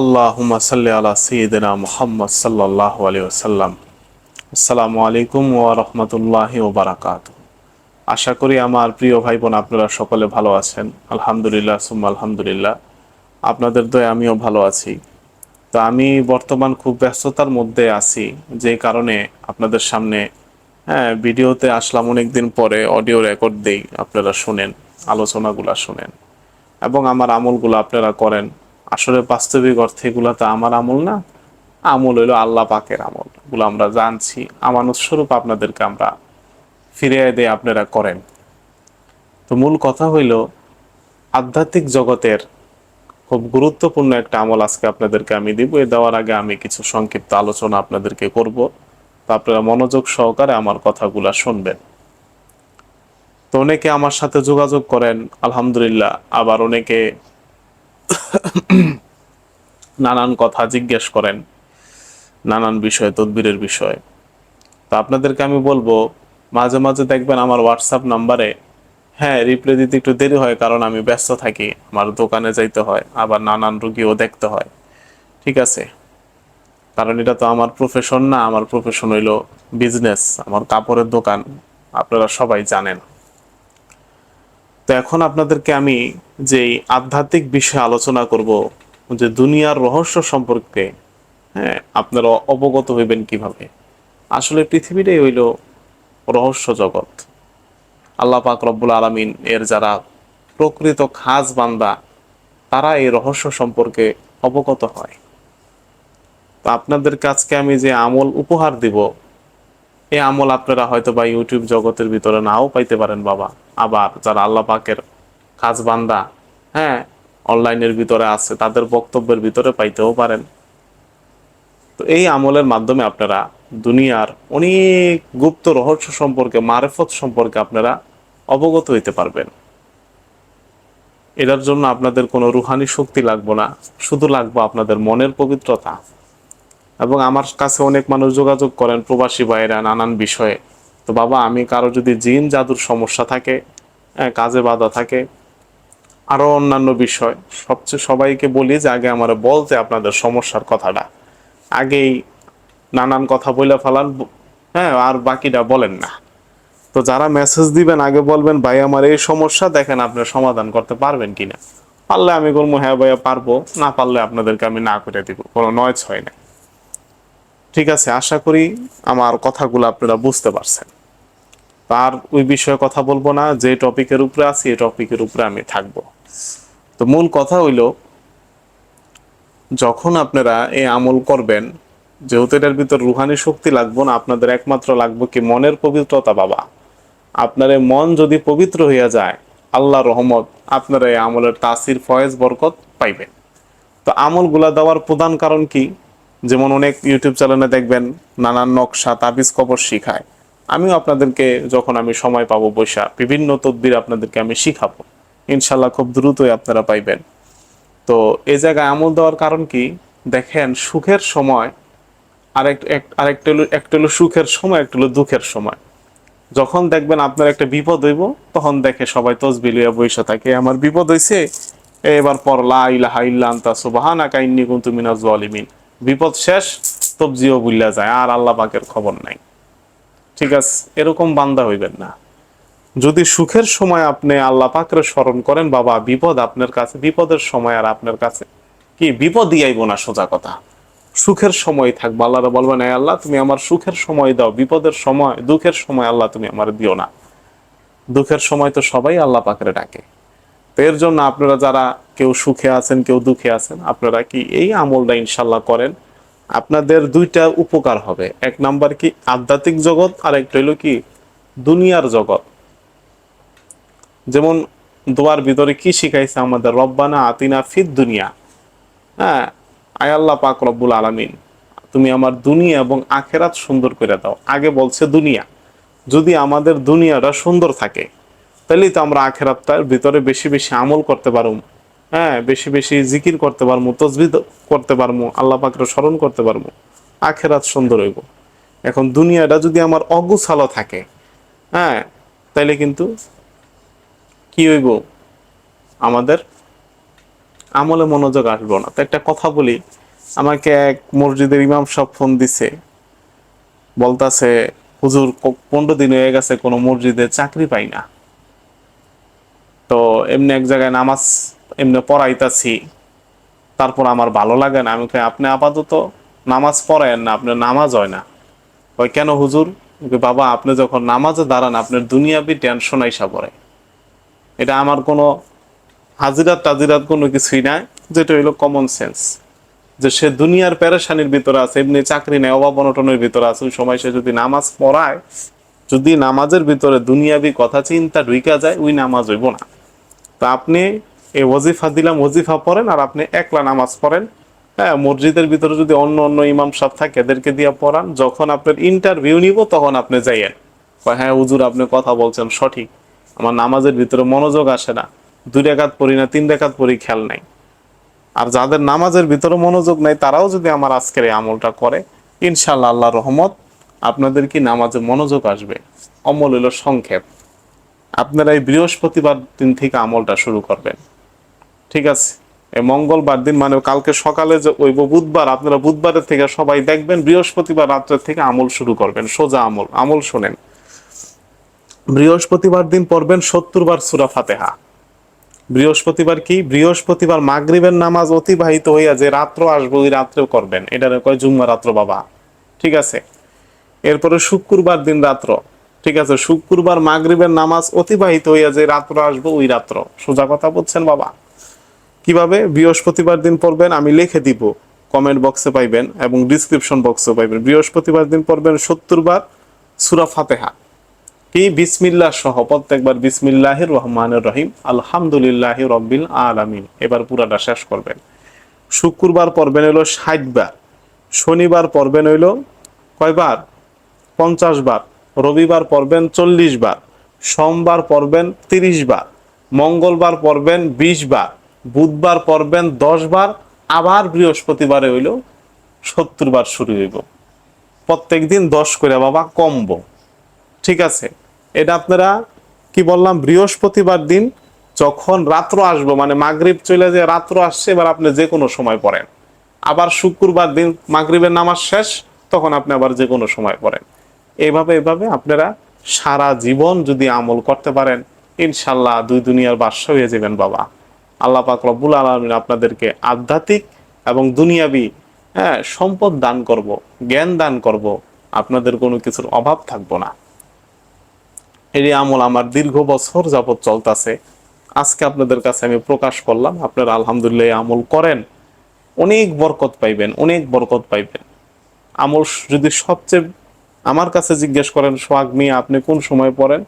আল্লাহুম্মা সাল্লি আলা সাইয়্যিদিনা মুহাম্মদ সাল্লাল্লাহু আলাইহি ওয়াসাল্লাম। আসসালামু আলাইকুম ওয়া রাহমাতুল্লাহি ওয়া বারাকাতুহু। আশা করি আমার প্রিয় ভাই বোন আপনারা সকলে ভালো আছেন। আলহামদুলিল্লাহ, সুম্মা আলহামদুলিল্লাহ। আপনাদের দয়ে আমিও ভালো আছি। তো আমি বর্তমান খুব ব্যস্ততার মধ্যে আছি, যে কারণে আপনাদের সামনে হ্যাঁ ভিডিওতে আসলাম অনেকদিন পরে, অডিও রেকর্ড দেই, আপনারা শুনেন, আলোচনাগুলা শুনেন। এবং আমার আমলগুলো আপনারা করেন। আসলে বাস্তবিক অর্থে এগুলো তো আমার আমল না। আমল হইল আল্লাহ পাকের আমল। এগুলো আমরা জানছি। আমানত স্বরূপ আপনাদেরকে আমরা ফিরিয়ে দিয়ে আপনারা করেন। তো মূল কথা হইল, আধ্যাত্মিক জগতের খুব গুরুত্বপূর্ণ একটা আমল আজকে আপনাদেরকে আমি দিব। এ দেওয়ার আগে আমি কিছু সংক্ষিপ্ত আলোচনা আপনাদেরকে করব। তো আপনারা মনোযোগ সহকারে আমার কথাগুলা শুনবেন। তো অনেকে আমার সাথে যোগাযোগ করেন, আলহামদুলিল্লাহ। আবার অনেকে নানান কথা জিজ্ঞেস করেন, নানান বিষয়, তদবিরের বিষয়। তো আপনাদেরকে আমি বলব, মাঝে মাঝে দেখবেন আমার হোয়াটসঅ্যাপ নাম্বারে হ্যাঁ রিপ্লাই দিতে একটু দেরি হয় কারণ আমি ব্যস্ত থাকি, আমার দোকানে যাইতে হয়, আবার নানান রুগীও দেখতে হয়। ঠিক আছে? কারণ এটা তো আমার প্রফেশন না, আমার প্রফেশন হইল বিজনেস আমার কাপড়ের দোকান, আপনারা সবাই জানেন। তো এখন আপনাদেরকে আমি যে আধ্যাত্মিক বিষয়ে আলোচনা করব, যে দুনিয়ার রহস্য সম্পর্কে হ্যাঁ আপনারা অবগত হইবেন কীভাবে? আসলে পৃথিবীটাই হইল রহস্য জগৎ। আল্লাহ পাক রব্বুল আলমিন এর যারা প্রকৃত খাস বান্দা, তারা এই রহস্য সম্পর্কে অবগত হয়। তো আপনাদের কাছকে আমি যে আমল উপহার দিব এই আমল আপনারা হয়তো বা ইউটিউব জগতের ভিতরে নাও পাইতে পারেন বাবা। আবার যারা আল্লাহ পাকের কাজ বান্দা হ্যাঁ অনলাইনের ভিতরে আছে, তাদের বক্তব্যের ভিতরে পাইতেও পারেন। তো এই আমলের মাধ্যমে আপনারা দুনিয়ার অনেক গুপ্ত রহস্য সম্পর্কে, মারেফত সম্পর্কে আপনারা অবগত হইতে পারবেন। এটার জন্য আপনাদের কোনো রুহানি শক্তি লাগবে না, শুধু লাগবে আপনাদের মনের পবিত্রতা। এবং আমার কাছে অনেক মানুষ যোগাযোগ করেন প্রবাসী ভাইয়েরা নানান বিষয়ে। তো বাবা, আমি কারও যদি জিন জাদুর সমস্যা থাকে হ্যাঁ কাজে বাধা থাকে, আরও অন্যান্য বিষয়, সবচেয়ে সবাইকে বলি যে আগে আমার বলতে আপনাদের সমস্যার কথাটা। আগেই নানান কথা বলে ফেলান হ্যাঁ আর বাকিটা বলেন না। তো যারা মেসেজ দিবেন, আগে বলবেন, ভাই, আমার এই সমস্যা, দেখেন আপনি সমাধান করতে পারবেন কিনা? পারলে আমি বলব হ্যাঁ ভাইয়া, পারব। না পারলে আপনাদেরকে আমি না করে দিব, কোনো নয় ছয় না। ঠিক আছে, আশা করি আমার কথাগুলো আপনারা বুঝতে পারছেন। তার ওই বিষয়ে কথা বলব না, যে টপিকের উপরে আছি এই টপিকের উপরে আমি থাকব। তো মূল কথা হইল, যখন আপনারা এই আমল করবেন, যেহেতু এটার ভিতর রুহানি শক্তি লাগবো না, আপনাদের একমাত্র লাগবে কি মনের পবিত্রতা বাবা। আপনার মন যদি পবিত্র হইয়া যায়, আল্লাহ রহমত আপনারা এই আমলের তাসির, ফয়েজ, বরকত পাইবেন। তো আমলগুলা দেওয়ার প্রধান কারণ কি? যেমন অনেক ইউটিউব চ্যানেলে দেখবেন, নানান নকশা, তাবিজ, কবর শিখায়। আমিও আপনাদেরকে যখন আমি সময় পাবো বৈশা, বিভিন্ন তদবির আপনাদেরকে আমি শিখাবো। ইনশাল্লাহ খুব দ্রুতই আপনারা পাইবেন। তো এই জায়গায় আমল দেওয়ার কারণ কি? দেখেন, সুখের সময় আরেক আরেকটা হলো একটা হলো সুখের সময় একটা হলো দুঃখের সময়। যখন দেখবেন আপনার একটা বিপদ হইব, তখন দেখে সবাই তসবি লইয়া বইসা থাকে, আমার বিপদ হইছে, এবার পর লা ইলাহা ইল্লা আনতা, সুবহানাকা ইন্নী কুনতু মিনাজ জালিমিন। বিপদ শেষ, তবজিও বুল্লা যায়, আর আল্লাহ পাকের খবর নাই। ঠিক আছে, এরকম বান্দা হইবেন না। যদি সুখের সময় আপনি আল্লাহ পাকরে স্মরণ করেন, বাবা, বিপদ আপনার কাছে, বিপদের সময় আর আপনার কাছে। কি বিপদই আইব না, সোজা কথা। সুখের সময় থাকবে, আল্লাহরা বলবেন "এই আল্লাহ, তুমি আমার সুখের সময় দাও, বিপদের সময়, দুঃখের সময় আল্লাহ তুমি আমার দিও না। দুঃখের সময় তো সবাই আল্লাহ পাকরে ডাকে। তো এর জন্য আপনারা যারা কেউ সুখে আছেন, কেউ দুঃখে আছেন, আপনারা কি এই আমলটা ইনশাল্লাহ করেন? আপনাদের দুইটা উপকার হবে। এক নাম্বার কি? আধ্যাত্মিক জগৎ আর একটা হইল কি? দুনিয়ার জগৎ। যেমন দোয়ার ভিতরে কি শিখাইছে আমাদের? রব্বানা আতিনা ফিদ দুনিয়া। হ্যাঁ আয় আল্লাহ পাক রব্বুল আলামিন, তুমি আমার দুনিয়া এবং আখেরাত সুন্দর করে দাও। আগে বলছে দুনিয়া। যদি আমাদের দুনিয়াটা সুন্দর থাকে তাহলেই তো আমরা আখেরাতটার ভিতরে বেশি বেশি আমল করতে পারব হ্যাঁ বেশি বেশি জিকির করতে পারব তসবি করতে পারব আল্লাহ পাকের স্মরণ করতে পারব আখেরাত সুন্দর হইব। এখন দুনিয়াটা যদি আমার অগুছালো থাকে হ্যাঁ তাইলে কিন্তু কি হইব? আমাদের আমলে মনোযোগ আসব না। তো একটা কথা বলি, আমাকে এক মসজিদের ইমাম সব ফোন দিছে। বলতাছে, হুজুর পনেরো দিন হয়ে গেছে, কোনো মসজিদে চাকরি পাই না। তো এমনি এক জায়গায় নামাজ এমনি পড়াইতাছি। তারপর আমার ভালো লাগে না। আমি আপনি আপাতত নামাজ পড়েন না, আপনার নামাজ হয় না। ওই কেন হুজুর? বাবা, আপনি যখন নামাজে দাঁড়ান, আপনার দুনিয়াবি টেনশন আইসা পড়ে। এটা আমার কোনো হাজিরাত টাজিরাত কোনো কিছুই নাই। যেটা হইল কমন সেন্স যে সে দুনিয়ার প্যারেশানির ভিতরে আছে, এমনি চাকরি নেই, অভাব অনটনের ভিতরে আছে, ওই সময় সে যদি নামাজ পড়ায়, যদি নামাজের ভিতরে দুনিয়াবি কথা চিন্তা ঢুইকা যায়, ওই নামাজ হইব না। তা আপনি এই ওজিফা দিলাম ওজিফা পড়েন আর আপনি একলা নামাজ পড়েন। হ্যাঁ মসজিদের ভিতরে যদি অন্য অন্য ইমাম সাহেব থাকে, এদেরকে দিয়ে পড়ান। যখন আপনার ইন্টারভিউ নিব, তখন আপনি যাইয়েন। হ্যাঁ উজুর আপনি কথা বলছেন সঠিক। আমার নামাজের ভিতরে মনোযোগ আসে না। দুই রেখাত পড়ি না, তিন রেখাত পড়ি, খেয়াল নাই। আর যাদের নামাজের ভিতরে মনোযোগ নাই, তারাও যদি আমার আজকের এই আমলটা করে ইনশাল্লাহ আল্লাহ রহমত, আপনাদের কি নামাজে মনোযোগ আসবে? অমল হইল সংক্ষেপ। আপনারা এই বৃহস্পতিবার দিন থেকে আমলটা শুরু করবেন। ঠিক আছে? মঙ্গলবার দিন মানে কালকে সকালে যে ওই বুধবার, আপনারা বুধবারের থেকে সবাই দেখবেন, বৃহস্পতিবার রাত্রের থেকে আমল শুরু করবেন, সোজা আমল আমল শোনেন। বৃহস্পতিবার দিন পড়বেন সত্তর বার সুরা ফাতেহা। বৃহস্পতিবার কি? বৃহস্পতিবার মাগরিবের নামাজ অতিবাহিত হইয়া যে রাত্র আসবে, ওই রাত্রেও করবেন। এটা কয় জুম্মা রাত্র বাবা? ঠিক আছে? এরপরে শুক্রবার দিন রাত্র। ঠিক আছে? শুক্রবার মাগরিবের নামাজ অতিবাহিত হইয়া যে রাত্র আসবে, ওই রাত্র। সোজা কথা বলছেন বাবা? কীভাবে বৃহস্পতিবার দিন পড়বেন আমি লিখে দিব। কমেন্ট বক্সে পাইবেন এবং ডিসক্রিপশন বক্সে পাইবেন। বৃহস্পতিবার দিন পড়বেন সত্তর বার সুরা ফাতেহা। কি? বিসমিল্লাহ সহ প্রত্যেকবার বিসমিল্লাহির রহমানের রহিম। আলহামদুলিল্লাহ রব্বিল আলামিন। এবার পুরাটা শেষ করবেন। শুক্রবার পড়বেন হইল ষাট বার। শনিবার পড়বেন হইল কয়বার পঞ্চাশ বার। রবিবার পড়বেন চল্লিশ বার। সোমবার পড়বেন তিরিশ বার। মঙ্গলবার পড়বেন বিশ বার। বুধবার পড়বেন দশ বার আবার বৃহস্পতিবারে হইল সত্তর বার শুরু হইব। প্রত্যেক দিন দশ করে বাবা কমবো। ঠিক আছে? এটা আপনারা কি বললাম? বৃহস্পতিবার দিন যখন রাত্র আসব মানে মাগরিব চলে যে রাত্র আসছে, এবার আপনি যে কোনো সময় পড়েন। আবার শুক্রবার দিন মাগরিবের নামাজ শেষ, তখন আপনি আবার যে কোনো সময় পড়েন। এইভাবে এভাবে আপনারা সারা জীবন যদি আমল করতে পারেন, ইনশাল্লাহ দুই দুনিয়ার বাদশা হয়ে যাবেন বাবা। আল্লাহ পাক রব্বুল আলমিন আপনাদেরকে আধ্যাত্মিক এবং দুনিয়াবি হ্যাঁ সম্পদ দান করব, জ্ঞান দান করব, আপনাদের কোনো কিছুর অভাব থাকব না। এই আমল আমার দীর্ঘ বছর যাবৎ চলতেছে। আজকে আপনাদের কাছে আমি প্রকাশ করলাম, আপনারা আলহামদুলিল্লাহ আমল করেন, অনেক বরকত পাইবেন, অনেক বরকত পাইবেন। আমল যদি সবচেয়ে আমার কাছে জিজ্ঞেস করেন, সোহাগ মিয়া, আপনি কোন সময় পড়েন?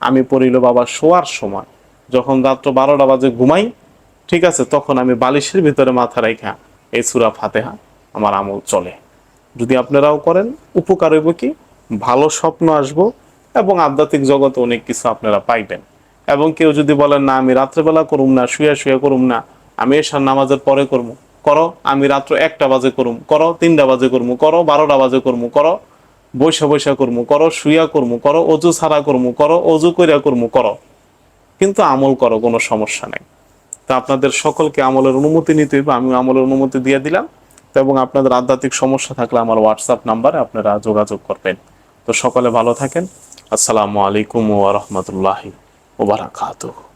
আমি পড়িল বাবা শোয়ার সময়, যখন রাত্র বারোটা বাজে ঘুমাই ঠিক আছে, তখন আমি বালিশের ভিতরে মাথা রাখা এই সুরা ফাতেহা আমার আমল চলে। যদি আপনারাও করেন, উপকার হইব কি? ভালো স্বপ্ন আসব এবং আধ্যাত্মিক জগতে অনেক কিছু আপনারা পাইবেন। এবং কেউ যদি বলেন, না, আমি রাত্রেবেলা করুম না, শুয়ে শুয়ে করুম না, আমি এসার নামাজের পরে করব। করো, আমি রাত্র একটা বাজে করুম। করো, তিনটা বাজে করব করো, বারোটা বাজে করব করো, বৈশা বৈশা করব করো শুয়া করব করো, অজু ছাড়া করব করো, অজু করিয়া করব করো। কিন্তু আমল করো, কোনো সমস্যা নেই। তা আপনাদের সকলকে আমলের অনুমতি নিতে হইবে। আমি আমলের অনুমতি দিয়ে দিলাম। এবং আপনাদের আধ্যাত্মিক সমস্যা থাকলে আমার হোয়াটসঅ্যাপ নাম্বারে আপনারা যোগাযোগ করবেন। তো সকলে ভালো থাকেন। আসসালামু আলাইকুম ওয়া রাহমাতুল্লাহি ওয়া বারাকাতুহু।